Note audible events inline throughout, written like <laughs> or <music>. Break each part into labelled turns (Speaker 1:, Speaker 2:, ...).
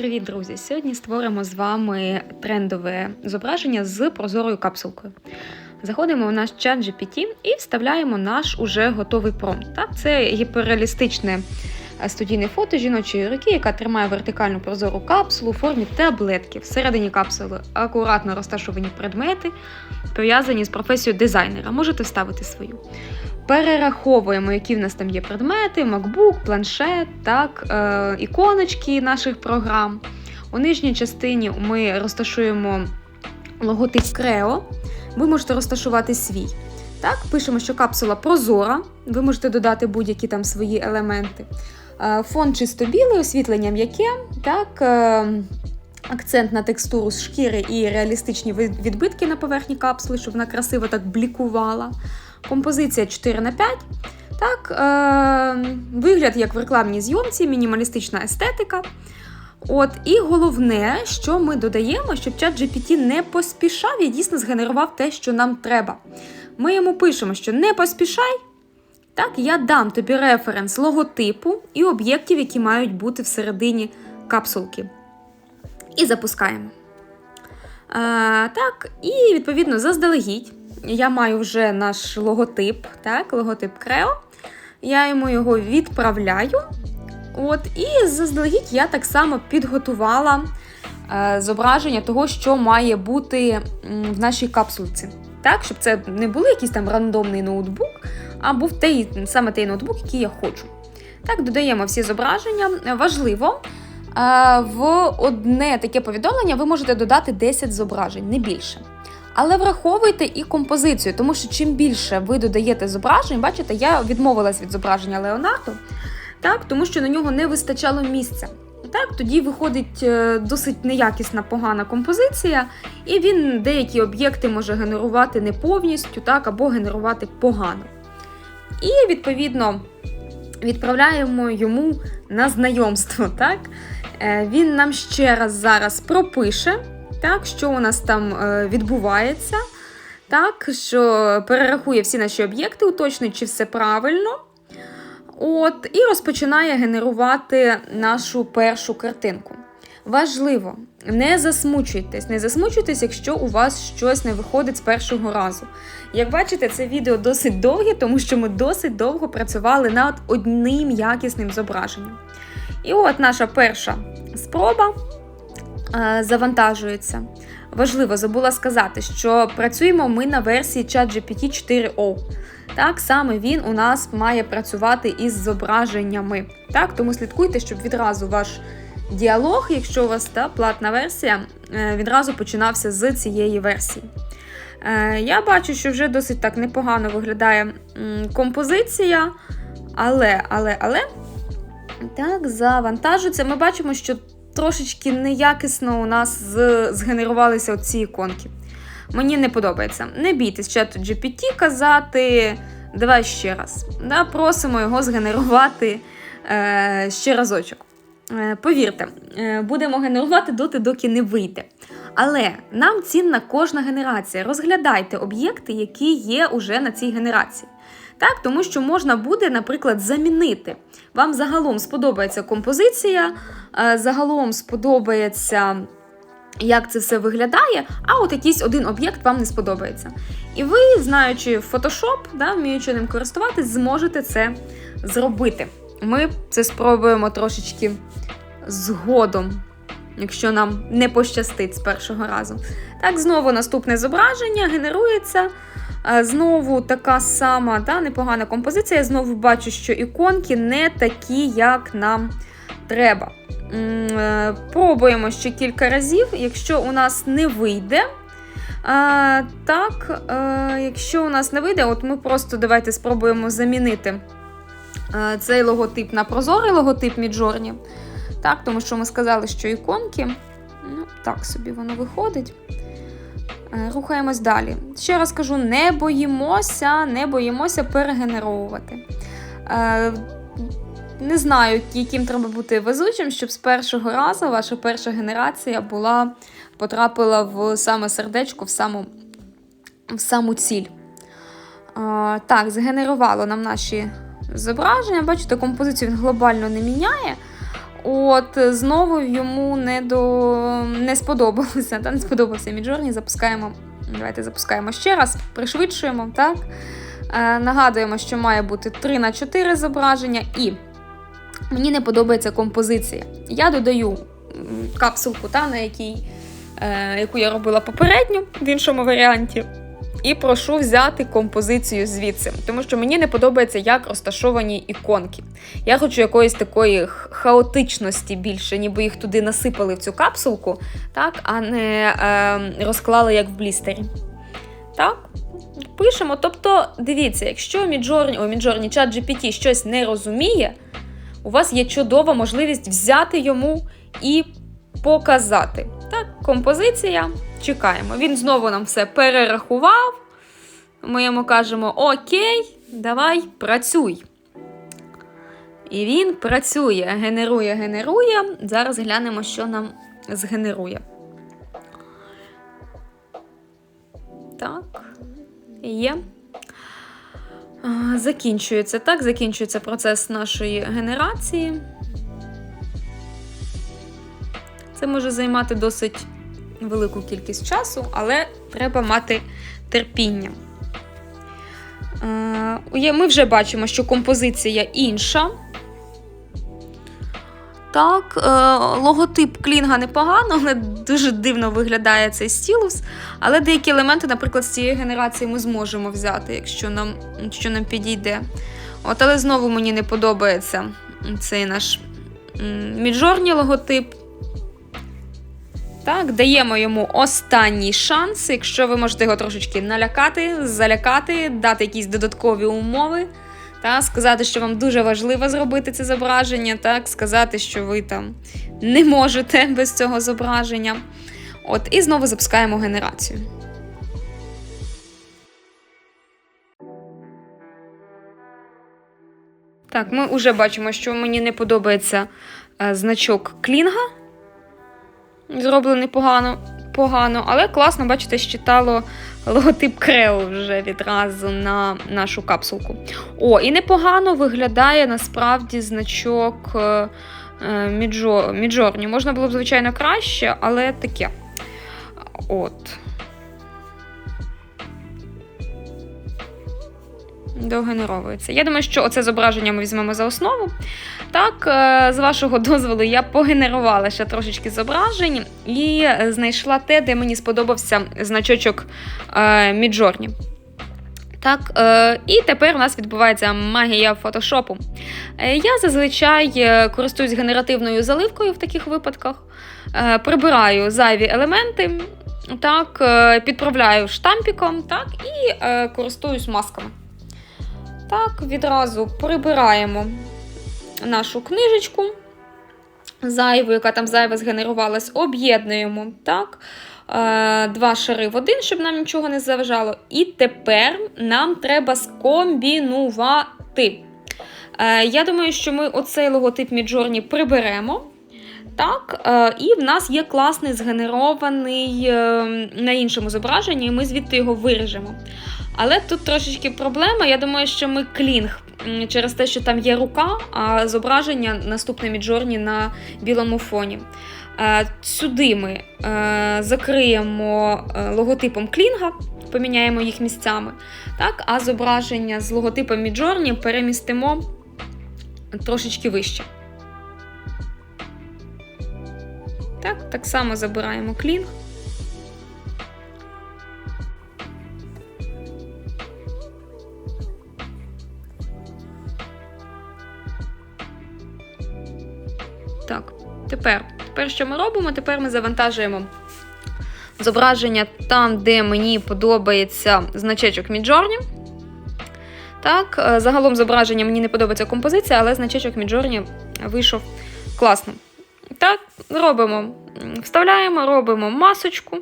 Speaker 1: Привіт, друзі! Сьогодні створимо з вами трендове зображення з прозорою капсулкою. Заходимо в наш чат GPT і вставляємо наш уже готовий промпт. Так, Це гіперреалістичне студійне фото жіночої руки, яка тримає вертикальну прозору капсулу у формі таблетки. Всередині капсули акуратно розташовані предмети, пов'язані з професією дизайнера. Можете вставити свою. Перераховуємо, які в нас там є предмети: MacBook, планшет, так, е, іконочки наших програм. У нижній частині ми розташуємо логотип Creo. Ви можете розташувати свій. Так, Пишемо, що капсула прозора, ви можете додати будь-які там свої елементи. Е, Фон чисто білий, освітлення м'яке. так, е, Акцент на текстуру з шкіри і реалістичні відбитки на поверхні капсули, щоб вона красиво так блікувала. Композиція 4 на 5 Так, е, Вигляд, як в рекламній зйомці, мінімалістична естетика. От, І головне, що ми додаємо, щоб чат GPT не поспішав і дійсно згенерував те, що нам треба. Ми йому пишемо, що не поспішай. Так, я дам тобі референс логотипу і об'єктів, які мають бути всередині капсулки. І запускаємо. А, е, Так, І відповідно заздалегідь. Я маю вже наш логотип, так, логотип Creo. Я йому його відправляю. От, І заздалегідь я так само підготувала е, зображення того, що має бути в нашій капсулці. Так, Щоб це не був якийсь там рандомний ноутбук, а був той, саме той ноутбук, який я хочу. Так, додаємо всі зображення. Важливо, е, в одне таке повідомлення ви можете додати 10 зображень, не більше. Але враховуйте і композицію, тому що чим більше ви додаєте зображень, бачите, я відмовилась від зображення Леонардо, так, тому що на нього не вистачало місця. Так, Тоді виходить е, досить неякісна погана композиція, і він деякі об'єкти може генерувати не повністю, так, або генерувати погано. І, відповідно, відправляємо йому на знайомство. Так? Е, він нам ще раз зараз пропише так, що у нас там е, відбувається, так, що перерахує всі наші об'єкти, уточнить, чи все правильно. От, І розпочинає генерувати нашу першу картинку. Важливо, не засмучуйтесь, не засмучуйтесь, якщо у вас щось не виходить з першого разу. Як бачите, це відео досить довге, тому що ми досить довго працювали над одним якісним зображенням. І от наша перша спроба. Е, завантажується. Важливо, забула сказати, що працюємо ми на версії ChatGPT 4O. Так, саме він у нас має працювати із зображеннями. Так, Тому слідкуйте, щоб відразу ваш діалог, якщо у вас та, платна версія, е, відразу починався з цієї версії. Е, я бачу, що вже досить так непогано виглядає композиція, але, але, але, так, завантажується. Ми бачимо, що трошечки неякісно у нас згенерувалися ці іконки. Мені не подобається. Не бійтесь чату GPT казати. Давай ще раз. Да, Просимо його згенерувати е, ще разочок. Е, Повірте, е, будемо генерувати доти, доки не вийде. Але нам цінна кожна генерація. Розглядайте об'єкти, які є уже на цій генерації. Так, Тому що можна буде, наприклад, замінити. Вам загалом сподобається композиція, е, загалом сподобається. Як це все виглядає, а от якийсь один об'єкт вам не сподобається. І ви, знаючи Photoshop, да, вміючи ним користуватись, зможете це зробити. Ми це спробуємо трошечки згодом, якщо нам не пощастить з першого разу. Так, знову наступне зображення генерується. Знову така сама да, непогана композиція. Я знову бачу, що іконки не такі, як нам треба. Е, пробуємо ще кілька разів, якщо у нас не вийде. А, Так, е, якщо у нас не вийде, от ми просто давайте спробуємо замінити цей логотип на прозорий логотип Міджорні. Так, Тому що ми сказали, що іконки. Ну, Так собі воно виходить. Е, рухаємось далі. Ще раз кажу: не боїмося, не боїмося перегенеровувати. Е, не знаю, яким треба бути везучим, щоб з першого разу ваша перша генерація була, потрапила в саме сердечко, в саму в саму ціль. Е, Так, згенерувало нам наші зображення. Бачите, композицію він глобально не міняє. От знову йому не до не сподобалося. Та не сподобався Міджорні. Запускаємо. Давайте запускаємо ще раз, пришвидшуємо, так? Е, нагадуємо, що має бути 3 на 4 зображення, і мені не подобається композиція. Я додаю капсулку, та, на якій, е, яку я робила попередньо в іншому варіанті. І прошу взяти композицію звідси, тому що мені не подобається, як розташовані іконки. Я хочу якоїсь такої хаотичності більше, ніби їх туди насипали в цю капсулку, так, а не е, розклали як в блістері. Так, пишемо. Тобто, дивіться, якщо Міджорні, о, Міджорні чат GPT щось не розуміє, у вас є чудова можливість взяти йому і показати. Так, композиція. Чекаємо. Він знову нам все перерахував. Ми йому кажемо: Окей, давай, працюй. І він працює, генерує, генерує. Зараз глянемо, що нам згенерує. Так, є. Закінчується так, закінчується процес нашої генерації. Це може займати досить велику кількість часу, але треба мати терпіння. Е, Ми вже бачимо, що композиція інша. Так, е, логотип Клінга непогано, але дуже дивно виглядає цей стілус. Але деякі елементи, наприклад, з цієї генерації ми зможемо взяти, якщо нам, якщо нам підійде. От, але знову мені не подобається цей наш міджорній логотип. Так, даємо йому останній шанс, якщо ви можете його трошечки налякати, залякати, дати якісь додаткові умови, та, сказати, що вам дуже важливо зробити це зображення, так, сказати, що ви там не можете <laughs> без цього зображення. От, і знову запускаємо генерацію. Так, ми вже бачимо, що мені не подобається е, значок клінга. Зроблений погано, погано, але класно, бачите, щитало логотип Крео вже відразу на нашу капсулку. О, і непогано виглядає насправді значок е, е, Міджо, Міджорні. Можна було б, звичайно, краще, але таке. От. Догенеровується. Я думаю, що оце зображення ми візьмемо за основу. Так, е, з вашого <laughs> дозволу, я погенерувала ще трошечки зображень і е, знайшла те, де мені сподобався значочок Міджорні. Так, е, і тепер у нас відбувається магія фотошопу. Я зазвичай користуюсь генеративною заливкою в таких випадках, прибираю зайві елементи, так, підправляю штампіком так, і користуюсь масками. Так, відразу прибираємо нашу книжечку зайву, яка там зайва згенерувалась, об'єднуємо так, е, два шари в один, щоб нам нічого не заважало. І тепер нам треба скомбінувати. Е, я думаю, що ми оцей логотип Міджорні приберемо. Так, е, і в нас є класний згенерований е, на іншому зображенні, і ми звідти його виріжемо. Але тут трошечки проблема. Я думаю, що ми клінг через те, що там є рука, а зображення наступне Міджорні на білому фоні. Е, Сюди ми е, закриємо е, логотипом клінга, поміняємо їх місцями. Так, а зображення з логотипом Міджорні перемістимо трошечки вище. Так, так само забираємо клінг. Так, тепер, тепер що ми робимо? Тепер ми завантажуємо зображення там, де мені подобається значечок Міджорні. Так, е, загалом зображення мені не подобається композиція, але значечок Міджорні вийшов класно. Так, робимо, вставляємо, робимо масочку.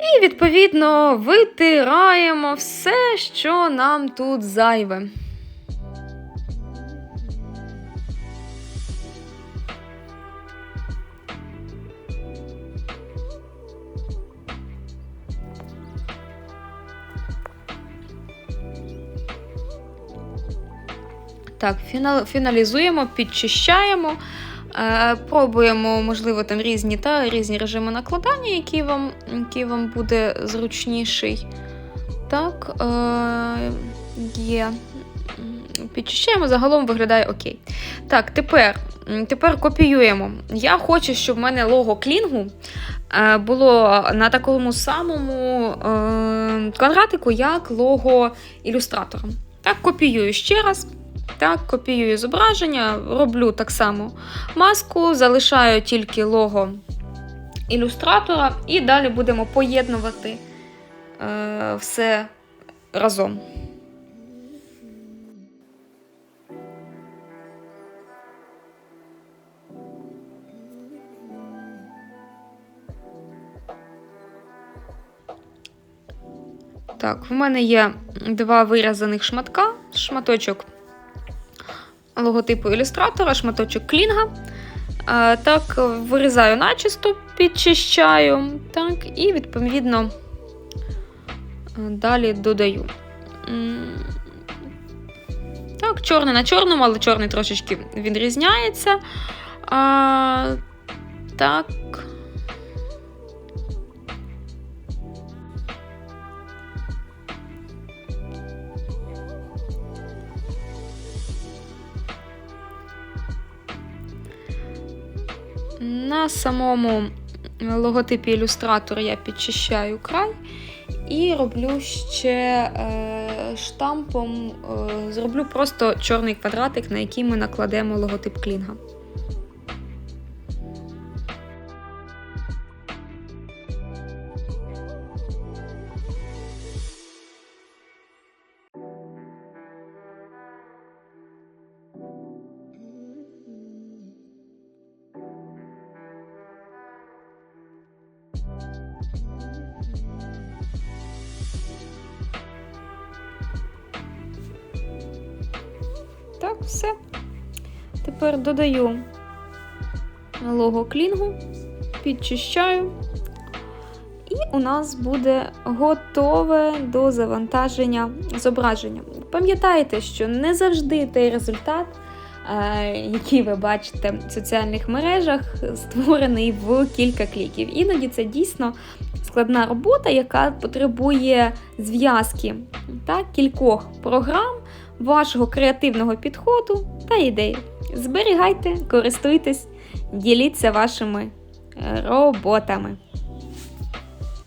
Speaker 1: І, відповідно, витираємо все, що нам тут зайве. Так, фінал, фіналізуємо, підчищаємо. Е, Пробуємо, можливо, там різні та різні режими накладання, які вам, який вам буде зручніший. Так, е, є. Підчищаємо, загалом виглядає окей. Так, тепер, тепер копіюємо. Я хочу, щоб в мене лого клінгу е, було на такому самому квадратику, як лого ілюстратора. Так, копіюю ще раз. Так, копіюю зображення, роблю так само маску, залишаю тільки лого ілюстратора, і далі будемо поєднувати е, все разом. Так, в мене є два вирізаних шматка, шматочок логотипу ілюстратора, шматочок клінга. Е, Так, вирізаю начисто, підчищаю, так, і відповідно е, далі додаю. Так, чорний на чорному, але чорний трошечки відрізняється. А, так. На самому логотипі ілюстратора я підчищаю край і роблю ще е, штампом, е, зроблю просто чорний квадратик, на який ми накладемо логотип клінга. Все. Тепер додаю лого клінгу, підчищаю. І у нас буде готове до завантаження зображення. Пам'ятайте, що не завжди той результат, е, який ви бачите в соціальних мережах, створений в кілька кліків. Іноді це дійсно складна робота, яка потребує зв'язки кількох програм вашого креативного підходу та ідей. Зберігайте, користуйтесь, діліться вашими е, роботами.